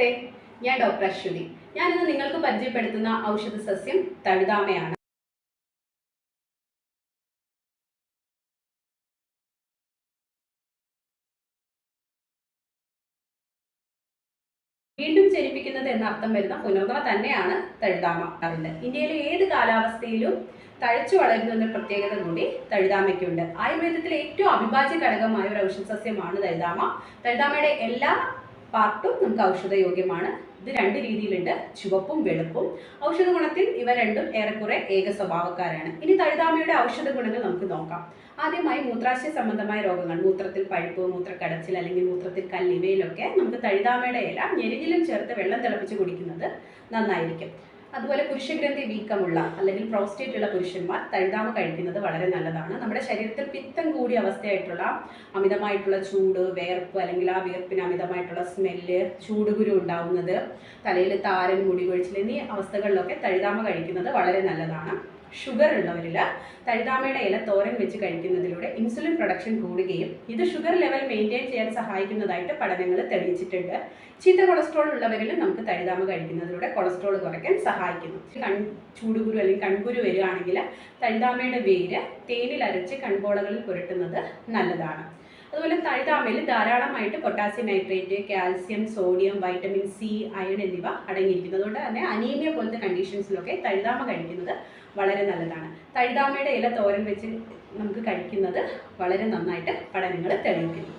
നമസ്തേ. ഞാൻ ഡോക്ടർ അശ്വതി. ഞാനിന്ന് നിങ്ങൾക്ക് പരിചയപ്പെടുത്തുന്ന ഔഷധ സസ്യം തഴുതാമയാണ്. വീണ്ടും ജനിപ്പിക്കുന്നത് എന്ന അർത്ഥം വരുന്ന പുനർമ തന്നെയാണ് തഴുതാമ. അതിന്റെ ഇന്ത്യയിലെ ഏത് കാലാവസ്ഥയിലും തഴച്ചു വളരുന്ന ഒരു പ്രത്യേകത കൂടി തഴുതാമയ്ക്കുണ്ട്. ആയുർവേദത്തിലെ ഏറ്റവും അവിഭാജ്യ ഘടകമായ ഒരു ഔഷധ സസ്യമാണ് തഴുതാമ. തഴുതാമയുടെ എല്ലാ പാർട്ടും നമുക്ക് ഔഷധയോഗ്യമാണ്. ഇത് രണ്ട് രീതിയിലുണ്ട്. ചുവപ്പും വെളുപ്പും. ഔഷധ ഗുണത്തിൽ ഇവ രണ്ടും ഏറെക്കുറെ ഏക സ്വഭാവക്കാരാണ്. ഇനി തഴുതാമയുടെ ഔഷധ ഗുണങ്ങൾ നമുക്ക് നോക്കാം. ആദ്യമായി മൂത്രാശയ സംബന്ധമായ രോഗങ്ങൾ മൂത്രത്തിൽ പഴുപ്പ് മൂത്രക്കടച്ചിൽ അല്ലെങ്കിൽ മൂത്രത്തിൽ കല്ല് ഇവയിലൊക്കെ നമുക്ക് തഴുതാമയുടെ ഇല ഞെരിഞ്ഞിലും ചേർത്ത് വെള്ളം തിളപ്പിച്ച് കുടിക്കുന്നത് നന്നായിരിക്കും. അതുപോലെ പുരുഷഗ്രന്ഥി വീക്കമുള്ള അല്ലെങ്കിൽ പ്രോസ്റ്റേറ്റ് ഉള്ള പുരുഷന്മാർ തഴുതാമ കഴിക്കുന്നത് വളരെ നല്ലതാണ്. നമ്മുടെ ശരീരത്തിൽ പിത്തം കൂടിയ അവസ്ഥയായിട്ടുള്ള അമിതമായിട്ടുള്ള ചൂട് വേർപ്പ് അല്ലെങ്കിൽ ആ വിയർപ്പിന് അമിതമായിട്ടുള്ള സ്മെല്ല് ചൂടുകുരു ഉണ്ടാവുന്നത് തലയിൽ താരൻ മുടി കൊഴിച്ചിൽ എന്നീ അവസ്ഥകളിലൊക്കെ തഴുതാമ കഴിക്കുന്നത് വളരെ നല്ലതാണ്. ഷുഗർ ഉള്ളവരിൽ തഴുതാമയുടെ ഇല തോരൻ വെച്ച് കഴിക്കുന്നതിലൂടെ ഇൻസുലിൻ പ്രൊഡക്ഷൻ കൂടുകയും ഇത് ഷുഗർ ലെവൽ മെയിന്റെയിൻ ചെയ്യാൻ സഹായിക്കുന്നതായിട്ട് പഠനങ്ങൾ തെളിയിച്ചിട്ടുണ്ട്. ചീത്ത കൊളസ്ട്രോൾ ഉള്ളവരിൽ നമുക്ക് തഴുതാമ കഴിക്കുന്നതിലൂടെ കൊളസ്ട്രോൾ കുറയ്ക്കാൻ സഹായിക്കുന്നു. കൺ ചൂടുകുരു അല്ലെങ്കിൽ കൺകുരു വരികയാണെങ്കിൽ തഴുതാമയുടെ വേര് തേനിൽ അരച്ച് കൺപോളകളിൽ പുരട്ടുന്നത് നല്ലതാണ്. അതുപോലെ തഴുതാമയിൽ ധാരാളമായിട്ട് potassium nitrate calcium sodium vitamin C iron എന്നിവ അടങ്ങിയിരിക്കുന്നതുകൊണ്ട് തന്നെ അനീമിയ പോലത്തെ കണ്ടീഷൻസിലൊക്കെ തഴുതാമ കഴിക്കുന്നത് വളരെ നല്ലതാണ്. തഴുതാമയുടെ ഇല തോരൻ വെച്ച് നമുക്ക് കഴിക്കുന്നത് വളരെ നന്നായിട്ട് പഠനങ്ങൾ തെളിയിക്കുന്നു.